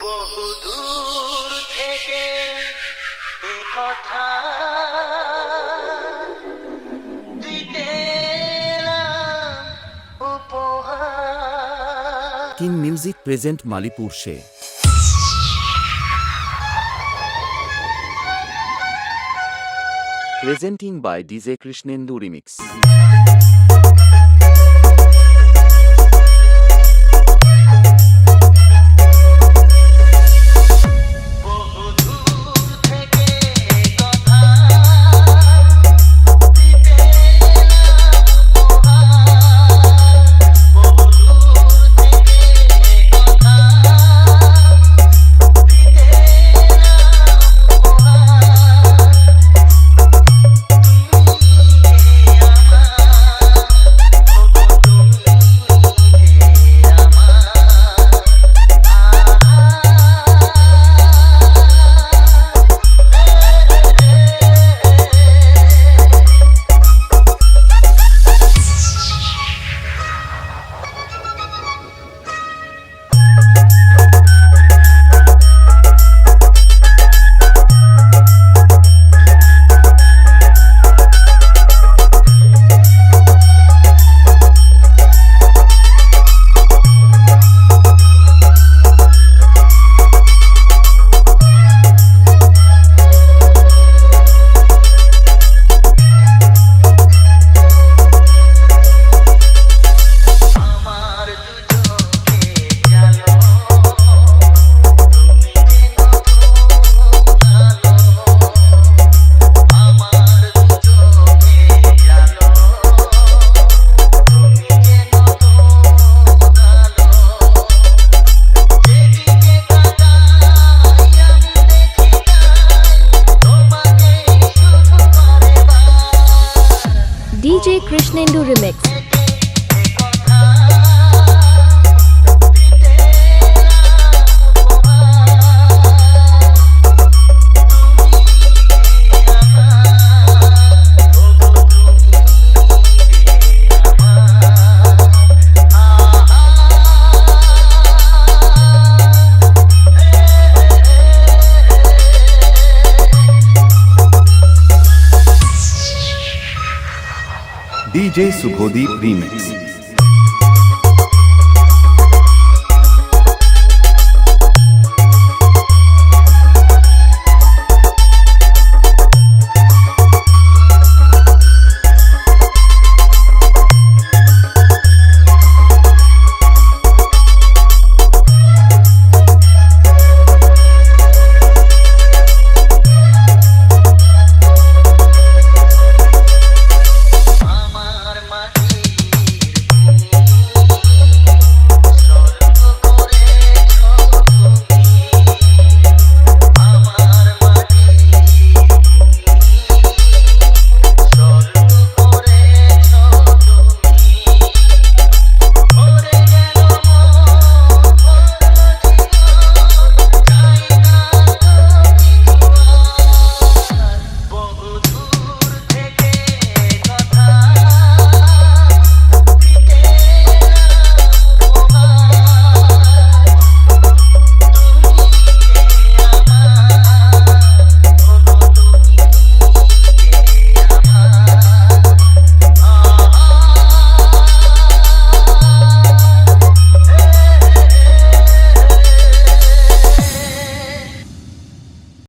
বহুদূর থেকে কথা king music present Malipur say presenting by DJ Krishnendu remix Krishnendu remix. DJ Subhodip remix.